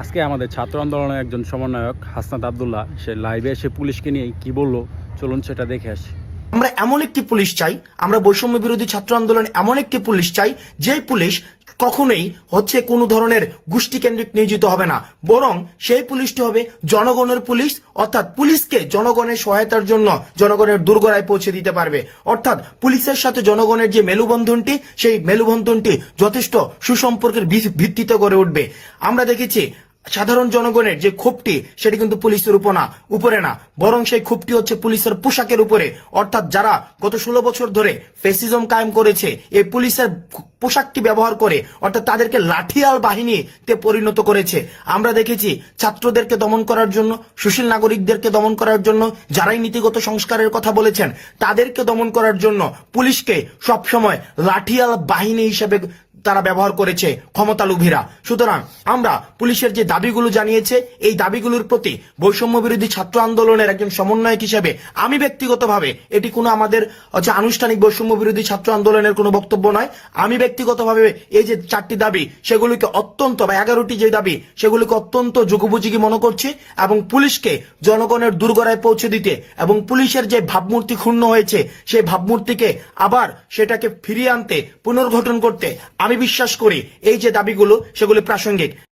আজকে আমাদের ছাত্র আন্দোলনের একজন সমন্বয়ক, হাসনাত আবদুল্লাহ, সে লাইভে এসে পুলিশকে নিয়ে কি বলল? চলুন সেটা দেখে আসি। আমরা এমন একটি পুলিশ চাই, আমরা বৈষম্য বিরোধী ছাত্র আন্দোলন এমন একটি পুলিশ চাই যে পুলিশ কখনোই হচ্ছে কোনো ধরনের গোষ্ঠী কেন্দ্রিক নিয়োজিত হবে না। বরং সেই পুলিশটি হবে জনগণের পুলিশ, অর্থাৎ পুলিশকে জনগণের সহায়তার জন্য জনগণের দুর্গরায় পৌঁছে দিতে পারবে। অর্থাৎ পুলিশের সাথে জনগণের যে মেলুবন্ধনটি, সেই মেলুবন্ধনটি যথেষ্ট সুসম্পর্কের ভিত- ভিত্তিতে গড়ে উঠবে। আমরা দেখেছি সাধারণ জনগণের যে ক্ষোভটি, সেটি কিন্তু পুলিশের উপর না, উপরে না। বরং সেই ক্ষোভটি হচ্ছে পুলিশের পোশাকের উপরে। অর্থাৎ যারা গত ষোলো বছর ধরে ফেসিজম কায়েম করেছে, এই পুলিশের পোশাকটি ব্যবহার করে, অর্থাৎ তাদেরকে লাঠিয়াল বাহিনীতে পরিণত করেছে। আমরা দেখেছি ছাত্রদেরকে দমন করার জন্য, সুশীল নাগরিকদেরকে দমন করার জন্য, যারাই নীতিগত সংস্কারের কথা বলেছেন, তাদেরকে দমন করার জন্য পুলিশকে সবসময় লাঠিয়াল বাহিনী হিসেবে তারা ব্যবহার করেছে ক্ষমতা লুভীরা সুতরাং আমরা পুলিশের যে দাবিগুলো জানিয়েছে, এই দাবিগুলোর প্রতি বৈষম্য বিরোধী ছাত্র আন্দোলনের একজন সমন্বয়ক হিসেবে আমি ব্যক্তিগতভাবে, এটি কোনো আমাদের হচ্ছে আনুষ্ঠানিক বৈষম্য বিরোধী ছাত্র আন্দোলনের কোনো বক্তব্য নয়, আমি ব্যক্তিগতভাবে এই যে চারটি দাবি, সেগুলিকে অত্যন্ত বা এগারোটি যে দাবি, সেগুলিকে অত্যন্ত যুগোপযোগী মনে করছি এবং পুলিশকে জনগণের দুর্গরায় পৌঁছে দিতে এবং পুলিশের যে ভাবমূর্তি ক্ষুণ্ণ হয়েছে, সেই ভাবমূর্তিকে আবার সেটাকে ফিরিয়ে আনতে, পুনর্গঠন করতে আমি বিশ্বাস করি এই যে দাবিগুলো সেগুলি প্রাসঙ্গিক।